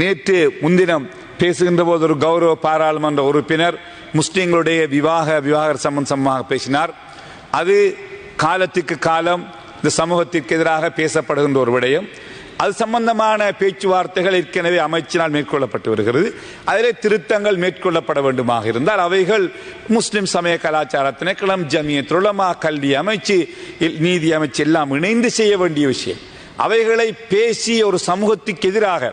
நேற்று முன்தினம் பேசுகின்ற போது ஒரு கௌரவ பாராளுமன்ற உறுப்பினர் முஸ்லீம்களுடைய விவாக விவாக சம்பந்தமாக பேசினார். அது காலத்துக்கு காலம் இந்த சமூகத்திற்கு எதிராக பேசப்படுகின்ற ஒரு விடயம். அது சம்பந்தமான பேச்சுவார்த்தைகள் ஏற்கனவே அமைச்சினால் மேற்கொள்ளப்பட்டு வருகிறது. அதிலே திருத்தங்கள் மேற்கொள்ளப்பட வேண்டுமாக இருந்தால் அவைகள் முஸ்லிம் சமய கலாச்சார திணைக்களம் ஜமிய துளமா கல்வி அமைச்சு நீதி அமைச்சு எல்லாம் இணைந்து செய்ய வேண்டிய விஷயம். அவைகளை பேசி ஒரு சமூகத்துக்கு எதிராக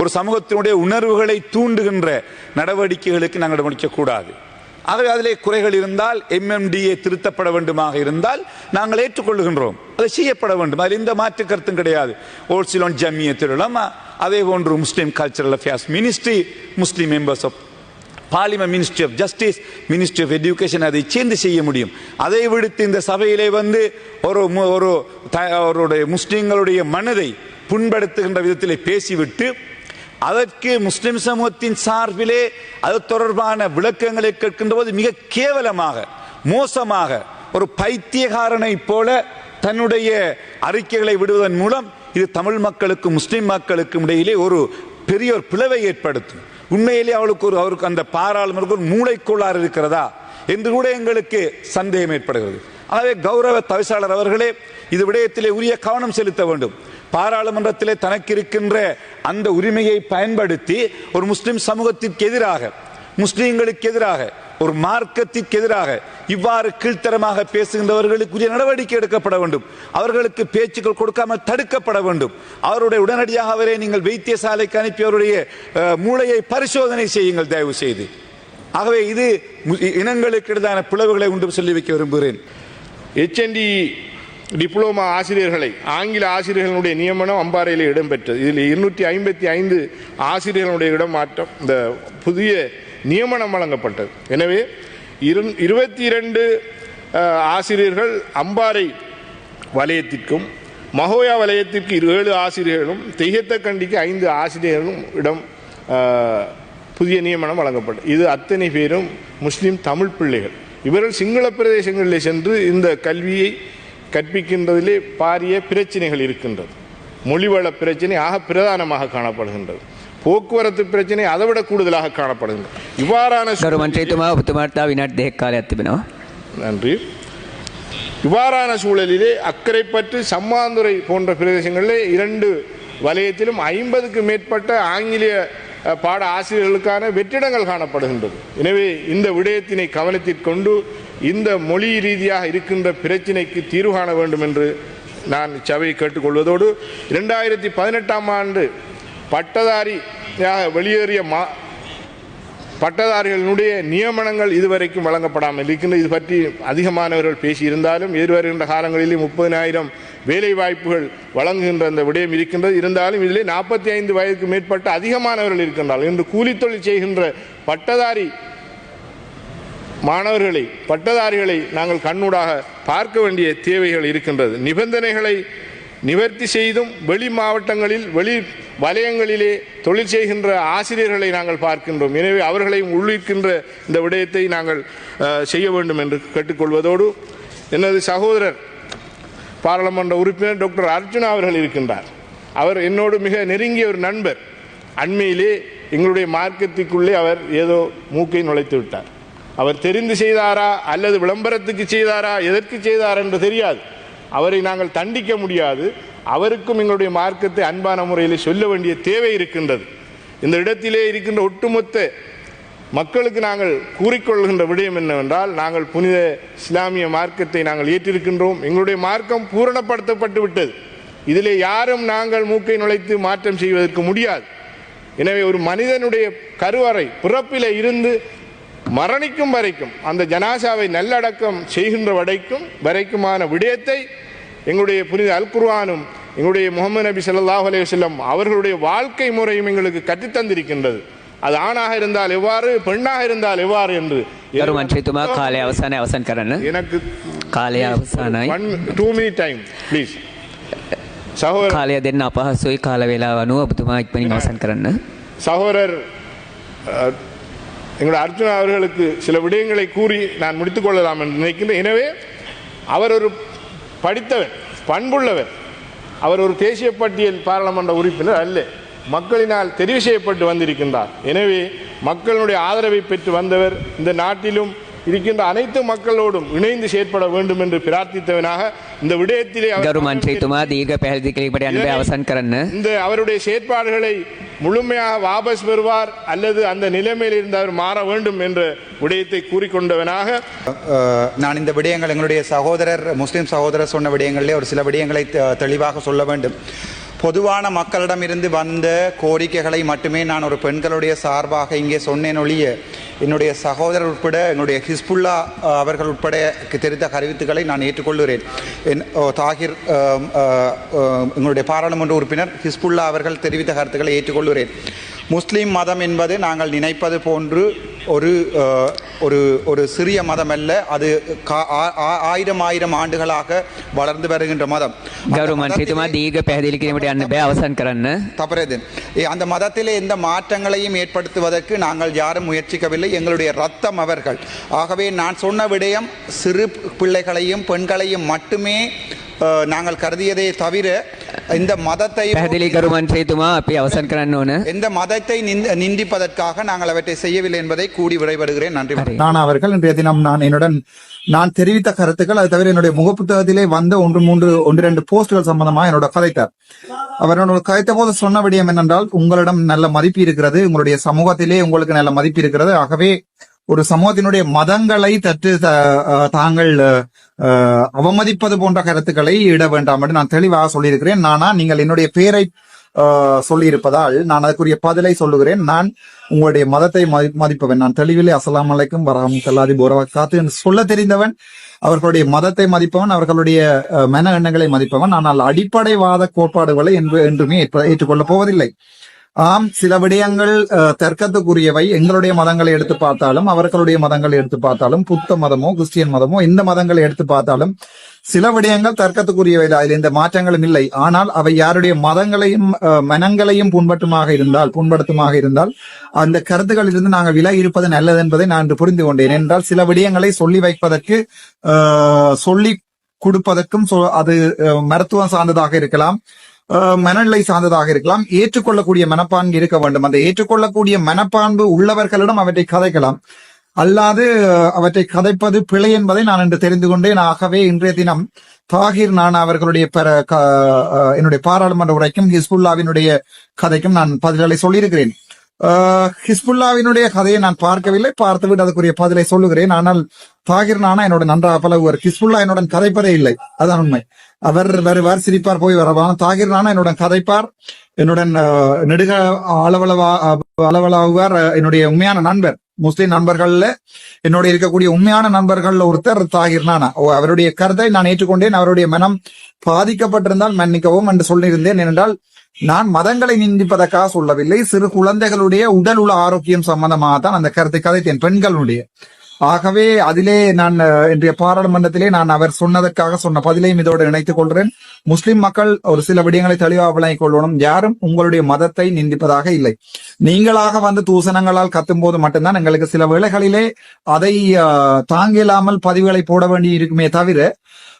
ஒரு சமூகத்தினுடைய உணர்வுகளை தூண்டுகின்ற நடவடிக்கைகளுக்கு நாங்கள் முடிக்கக்கூடாது ஆகவே அதிலே குறைகள் இருந்தால் எம்எம்டிஏ திருத்தப்பட வேண்டுமாக இருந்தால் நாங்கள் ஏற்றுக்கொள்ளுகின்றோம் அது செய்யப்பட வேண்டும். அதில் எந்த மாற்று கருத்தும் கிடையாது. ஓல்சிலோன் ஜம்மிய திருளம் அதே போன்று Muslim cultural affairs ministry Muslim members of parliament ministry of justice ministry of education அதை சேர்ந்து செய்ய முடியும். அதை விடுத்து இந்த சபையிலே வந்து ஒரு ஒரு த- அவருடைய முஸ்லீம்களுடைய மனதை புண்படுத்துகின்ற விதத்திலே பேசிவிட்டு அதற்கு முஸ்லிம் சமூகத்தின் சார்பிலே அது தொடர்பான விளக்கங்களை கேட்கின்ற போது மிக கேவலமாக மோசமாக ஒரு பைத்தியகாரனை போல தன்னுடைய அறிக்கைகளை விடுவதன் மூலம் இது தமிழ் மக்களுக்கும் முஸ்லிம் மக்களுக்கும் இடையிலே ஒரு பெரிய ஒரு பிளவை ஏற்படுத்தும். உண்மையிலே அவளுக்கு ஒரு அவருக்கு அந்த பாராளுமருக்கு ஒரு மூளைக்கோளாறு இருக்கிறதா? என்று கூட எங்களுக்கு சந்தேகம் ஏற்படுகிறது. ஆகவே கௌரவ தவிசாளர் அவர்களே இது விடயத்திலே உரிய கவனம் செலுத்த வேண்டும். பாராளுமன்றத்திலே தனக்கு இருக்கின்ற அந்த உரிமையை பயன்படுத்தி ஒரு முஸ்லிம் சமூகத்திற்கு எதிராக முஸ்லீம்களுக்கு எதிராக ஒரு மார்க்கத்திற்கு எதிராக இவ்வாறு கீழ்த்தரமாக பேசுகின்றவர்களுக்குரிய நடவடிக்கை எடுக்கப்பட வேண்டும். அவர்களுக்கு பேச்சுக்கள் கொடுக்காமல் தடுக்கப்பட வேண்டும். அவருடைய உடனடியாக அவரை நீங்கள் வைத்தியசாலைக்கு அனுப்பி அவருடைய மூளையை பரிசோதனை செய்யுங்கள் தயவு செய்து ஆகவே இது இனங்களுக்கு இடையிலான பிளவுகளை உண்டு சொல்லி வைக்க விரும்புகிறேன். ஹெச்என்டி டிப்ளோமா ஆசிரியர்களை ஆங்கில ஆசிரியர்களுடைய நியமனம் அம்பாறையில் இடம்பெற்றது. இதில் இருநூற்றி ஐம்பத்தி ஐந்து ஆசிரியர்களுடைய இடமாற்றம் இந்த புதிய நியமனம் வழங்கப்பட்டது. எனவே இரு இருபத்தி இரண்டு ஆசிரியர்கள் அம்பாறை வலயத்திற்கும் மகோயா வலயத்திற்கு ஏழு ஆசிரியர்களும் தெய்யத்தக்கண்டிக்கு ஐந்து ஆசிரியர்களும் இடம் புதிய நியமனம் வழங்கப்பட்டது. இது அத்தனை பேரும் முஸ்லீம் தமிழ் பிள்ளைகள். இவர்கள் சிங்கள பிரதேசங்களில் சென்று இந்த கல்வியை கற்பிக்கின்றதிலே பாரிய பிரச்சனைகள் இருக்கின்றது. மொழிவள பிரச்சனை ஆக பிரதானமாக காணப்படுகின்றது. போக்குவரத்து பிரச்சனை அதை விட கூடுதலாக காணப்படுது இவ்வாறான நன்றி. இவ்வாறான சூழலிலே அக்கரைப்பற்று சம்மாந்துறை போன்ற பிரதேசங்களிலே இரண்டு வலயத்திலும் ஐம்பதுக்கு மேற்பட்ட ஆங்கிலேய பாட ஆசிரியர்களுக்கான வெற்றிடங்கள் காணப்படுகின்றது. எனவே இந்த விடயத்தினை கவனத்திற்கொண்டு இந்த மொழி ரீதியாக இருக்கின்ற பிரச்சினைக்கு தீர்வு காண வேண்டும் என்று நான் சபையை கேட்டுக்கொள்வதோடு இரண்டாயிரத்தி பதினெட்டாம் ஆண்டு பட்டதாரியாக வெளியேறிய மா பட்டதாரிகளினுடைய நியமனங்கள் இதுவரைக்கும் வழங்கப்படாமல் இருக்கின்ற இது பற்றி அதிகமானவர்கள் பேசியிருந்தாலும் எதிர்வருகின்ற காலங்களிலே முப்பதினாயிரம் வேலை வாய்ப்புகள் வழங்குகின்ற அந்த விடயம் இருக்கின்றது. இருந்தாலும் இதிலே நாற்பத்தி ஐந்து வயதுக்கு மேற்பட்ட அதிகமானவர்கள் இருக்கின்றார்கள். இன்று கூலித்தொழில் செய்கின்ற பட்டதாரி மாணவர்களை பட்டதாரிகளை நாங்கள் கண்ணூடாக பார்க்க வேண்டிய தேவைகள் இருக்கின்றது. நிபந்தனைகளை நிவர்த்தி செய்தும் வெளி மாவட்டங்களில் வெளி வலயங்களிலே தொழில் செய்கின்ற ஆசிரியர்களை நாங்கள் பார்க்கின்றோம். எனவே அவர்களையும் உள்ளிருக்கின்ற இந்த விடயத்தை நாங்கள் செய்ய வேண்டும் என்று கேட்டுக்கொள்வதோடு எனது சகோதரர் பாராளுமன்ற உறுப்பினர் டாக்டர் அர்ஜுனா அவர்கள் இருக்கின்றார். அவர் என்னோடு மிக நெருங்கிய ஒரு நண்பர். அண்மையிலே எங்களுடைய மார்க்கத்திற்குள்ளே அவர் ஏதோ மூக்கை நுழைத்து விட்டார். அவர் தெரிந்து செய்தாரா அல்லது விளம்பரத்துக்கு செய்தாரா எதற்கு செய்தார் என்று தெரியாது. அவரை நாங்கள் தண்டிக்க முடியாது. அவருக்கும் எங்களுடைய மார்க்கத்தை அன்பான முறையில் சொல்ல வேண்டிய தேவை இருக்கின்றது. இந்த இடத்திலே இருக்கின்ற ஒட்டுமொத்த மக்களுக்கு நாங்கள் கூறிக்கொள்கின்ற விடயம் என்னவென்றால் நாங்கள் புனித இஸ்லாமிய மார்க்கத்தை நாங்கள் ஏற்றிருக்கின்றோம். எங்களுடைய மார்க்கம் பூரணப்படுத்தப்பட்டு விட்டது. இதிலே யாரும் நாங்கள் மூக்கை நுழைத்து மாற்றம் செய்வதற்கு முடியாது. எனவே ஒரு மனிதனுடைய கருவறை பிறப்பிலே இருந்து மரணிக்கும் வரைக்கும் அந்த ஜனாசாவை நல்லடக்கம் செய்கின்ற வரைக்கும் வரைக்குமான விடயத்தை எங்களுடைய புனித அல்குர்பானும் எங்களுடைய முகமது நபி ஸல்லல்லாஹு அலைஹி வஸல்லம் அவர்களுடைய வாழ்க்கை முறையும் எங்களுக்கு கற்றுத்தந்திருக்கின்றது அது ஆணாக இருந்தால் எவ்வாறு பெண்ணாக இருந்தால் எவ்வாறு என்று ගරු මන්ත්‍රීතුමා කාලය අවසානය අවසන් කරන්න. எனக்கு කාලය අවසානයි. One two minute time please சகோதரர் කාලය දෙන්න අපහසුයි කාල වේලාව අනුව ඔබතුමා ඉක්මනින් අවසන් කරන්න. சகோதரர் அஹ், எங்களுடைய அர்ஜுனா அவர்களுக்கு சில விடயங்களை கூறி நான் முடித்துக் கொள்ளலாம் என்று நினைக்கின்றேன் எனவே அவர் ஒரு படித்தவர் பண்புள்ளவர் அவர் ஒரு தேசிய பட்டியல் பாராளுமன்ற உறுப்பினர் அல்ல. மக்களினால் தெரிவு செய்யப்பட்டு வந்திருக்கின்றார். எனவே மக்களுடைய ஆதரவை பெற்று வந்தவர் இந்த நாட்டிலும் இருக்கின்ற அனைத்து மக்களோடும் இணைந்து செயற்பட வேண்டும் என்று பிரார்த்தித்தவனாக இந்த விடயத்திலே இந்த அவருடைய செயற்பாடுகளை முழுமையாக வாபஸ் பெறுவார் அல்லது அந்த நிலைமையில் இருந்து அவர் மாற வேண்டும் என்ற விடயத்தை கூறிக்கொண்டவனாக நான் இந்த விடயங்கள் எங்களுடைய சகோதரர் முஸ்லீம் சகோதரர் சொன்ன விடயங்களிலே ஒரு சில விடயங்களை தெளிவாக சொல்ல வேண்டும். பொதுவான மக்களிடமிருந்து வந்த கோரிக்கைகளை மட்டுமே நான் ஒரு பெண்களுடைய சார்பாக இங்கே சொன்னேன் ஒழிய என்னுடைய சகோதரர் உட்பட என்னுடைய ஹிஸ்புல்லா அவர்கள் உட்பட தெரிந்த கருவித்துக்களை நான் ஏற்றுக்கொள்கிறேன். என் தாகிர் எங்களுடைய பாராளுமன்ற உறுப்பினர் ஹிஸ்புல்லா அவர்கள் தெரிவித்த கருத்துக்களை ஏற்றுக்கொள்கிறேன். முஸ்லீம் மதம் என்பது நாங்கள் நினைப்பது போன்று ஒரு ஒரு ஒரு சிறிய மதம் அல்ல அது கா- ஆ- ஆ- ஆயிரம் ஆயிரம் ஆண்டுகளாக வளர்ந்து வருகின்ற மதம் அந்த ගරු මන්ත්‍රීතුමා மதத்திலே- දීර්ඝ පැහැදිලි කිරීමට යන්න බෑ අවසන් කරන්න. தவறது ஏ, அந்த மதத்திலே எந்த மாற்றங்களையும் ஏற்படுத்துவதற்கு நாங்கள் யாரும் முயற்சிக்கவில்லை எங்களுடைய ரத்தம் அவர்கள் ஆகவே நான் சொன்ன விடயம் சிறு பிள்ளைகளையும் பெண்களையும் மட்டுமே அஹ், நாங்கள் கருதியதே தவிர இந்த மதத்தை அப்படி அவசரம் கரன்னு எந்த மதத்தை நிந்திப்பதற்காக நாங்கள் அவற்றை செய்யவில்லை என்பதை கூடி விடைபடுகிறேன். நன்றி நான் அவர்கள் இன்றைய தினம் நான் என்னுடன் நான் தெரிவித்த கருத்துக்கள் அது தவிர என்னுடைய முகப்புத்தகத்திலே வந்த ஒன்று மூன்று ஒன்று இரண்டு போஸ்டுகள் சம்பந்தமாக என்னோட கதைத்தார். அவர் என்னோட கதைத்த போது சொன்ன விடயம் என்னென்றால் உங்களிடம் நல்ல மதிப்பு இருக்கிறது உங்களுடைய சமூகத்திலே உங்களுக்கு நல்ல மதிப்பு இருக்கிறது. ஆகவே ஒரு சமூகத்தினுடைய மதங்களை தற்று தாங்கள் அவமதிப்பது போன்ற கருத்துக்களை இட வேண்டாம் என்று நான் தெளிவாக சொல்லியிருக்கிறேன். நானா நீங்கள் என்னுடைய பெயரை ஆஹ் சொல்லியிருப்பதால் நான் அதுக்குரிய பதிலை சொல்லுகிறேன். நான் உங்களுடைய மதத்தை மதி- மதிப்பவன். நான் தெளிவிலே அஸ்லாம் அலைக்கும் வரஹம் கல்லாதி போரவக்காத்து என்று சொல்ல தெரிந்தவன் அவர்களுடைய மதத்தை மதிப்பவன் அவர்களுடைய அஹ், மன எண்ணங்களை மதிப்பவன். ஆனால் அடிப்படைவாத கோட்பாடுகளை என்று என்றுமே ஏற்றுக்கொள்ளப் போவதில்லை. ஆம் சில விடயங்கள் தர்க்கத்துக்குரியவை. எங்களுடைய மதங்களை எடுத்து பார்த்தாலும் அவர்களுடைய மதங்களை எடுத்து பார்த்தாலும் புத்த மதமோ கிறிஸ்டியன் மதமோ இந்த மதங்களை எடுத்து பார்த்தாலும் சில விடயங்கள் தர்க்கத்துக்குரியவை அதில் இந்த மாற்றங்களும் இல்லை. ஆனால் அவை யாருடைய மதங்களையும் அஹ், மனங்களையும் புண்பட்டுமாக இருந்தால் புண்படுத்துமாக இருந்தால் அந்த கருத்துக்களிலிருந்து நாங்கள் விலை இருப்பது நல்லது என்பதை நான் புரிந்து கொண்டேன். என்றால் சில விடயங்களை சொல்லி வைப்பதற்கு சொல்லி கொடுப்பதற்கும் அது மருத்துவம் சார்ந்ததாக இருக்கலாம். மனநிலை சார்ந்ததாக இருக்கலாம். ஏற்றுக்கொள்ளக்கூடிய மனப்பான்பு இருக்க வேண்டும். அந்த ஏற்றுக்கொள்ளக்கூடிய மனப்பான்பு உள்ளவர்களிடம் அவற்றை கதைக்கலாம். அல்லாது அவற்றை கதைப்பது பிழை என்பதை நான் இன்று தெரிந்து கொண்டேன். ஆகவே இன்றைய தினம் தாகிர் நான் அவர்களுடைய பெற- க- என்னுடைய பாராளுமன்ற உரைக்கும் ஹிஸ்புல்லாவினுடைய கதைக்கும் நான் பதில்களை சொல்லியிருக்கிறேன். ஹிஸ்புல்லாவினுடைய கதையை நான் பார்க்கவில்லை. பார்த்துவிட்டு அதுக்குரிய பதிலை சொல்லுகிறேன். ஆனால் தாகிர் நானா என்னோட நன்றாக பழகுவார். ஹிஸ்புல்லா என்னுடன் கதைப்பதே இல்லை. அதான் உண்மை. அவர் வருவார் சிரிப்பார் போய் வரவான் தாகிர் நானா என்னுடன் கதைப்பார். என்னுடன் நெடுக அளவளவா அளவலாகுவார். என்னுடைய உண்மையான நண்பர். முஸ்லீம் நண்பர்கள்ல என்னோட இருக்கக்கூடிய உண்மையான நண்பர்கள்ல ஒருத்தர் தாகிர் நானா. ஓ, அவருடைய கருத்தை நான் ஏற்றுக்கொண்டேன். அவருடைய மனம் பாதிக்கப்பட்டிருந்தால் மன்னிக்கவும் என்று சொல்லியிருந்தேன். ஏனென்றால் நான் மதங்களை நிந்திப்பதற்காக சொல்லவில்லை. சிறு குழந்தைகளுடைய உடல் உள்ள ஆரோக்கியம் சம்பந்தமாக தான் அந்த கருத்தை கதைத்தேன். பெண்களுடைய. ஆகவே அதிலே நான் இன்றைய பாராளுமன்றத்திலே நான் அவர் சொன்னதற்காக சொன்ன பதிலையும் இதோடு இணைத்துக் கொள்கிறேன். முஸ்லிம் மக்கள் ஒரு சில விடயங்களை தெளிவாக விளங்கிக் கொள்ளணும். யாரும் உங்களுடைய மதத்தை நிந்திப்பதாக இல்லை. நீங்களாக வந்து தூசணங்களால் கத்தும் போது மட்டும்தான் எங்களுக்கு சில வேளைகளிலே அதை தாங்க இல்லாமல் பதிவுகளை போட வேண்டி இருக்குமே தவிர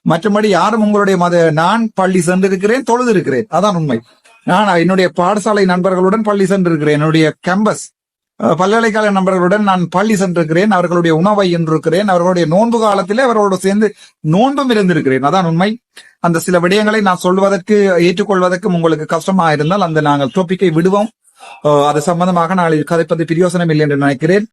மற்றபடி யாரும் உங்களுடைய மத நான் பள்ளி சென்றிருக்கிறேன் தொழுது இருக்கிறேன் அதான் உண்மை. நான் என்னுடைய பாடசாலை நண்பர்களுடன் பள்ளி சென்றிருக்கிறேன். என்னுடைய கேம்பஸ் பல்கலைக்கழக நண்பர்களுடன் நான் பள்ளி சென்றிருக்கிறேன். அவர்களுடைய உணவை என்றிருக்கிறேன் அவர்களுடைய நோன்பு காலத்திலே அவர்களோடு சேர்ந்து நோன்பும் இருந்திருக்கிறேன். அதான் உண்மை. அந்த சில விடயங்களை நான் சொல்வதற்கு ஏற்றுக்கொள்வதற்கும் உங்களுக்கு கஷ்டமா இருந்தால் அந்த நாங்கள் டோப்பிக்கை விடுவோம். அது சம்பந்தமாக நாளில் கதைப்பது பிரியோசனம் இல்லை என்று நினைக்கிறேன்.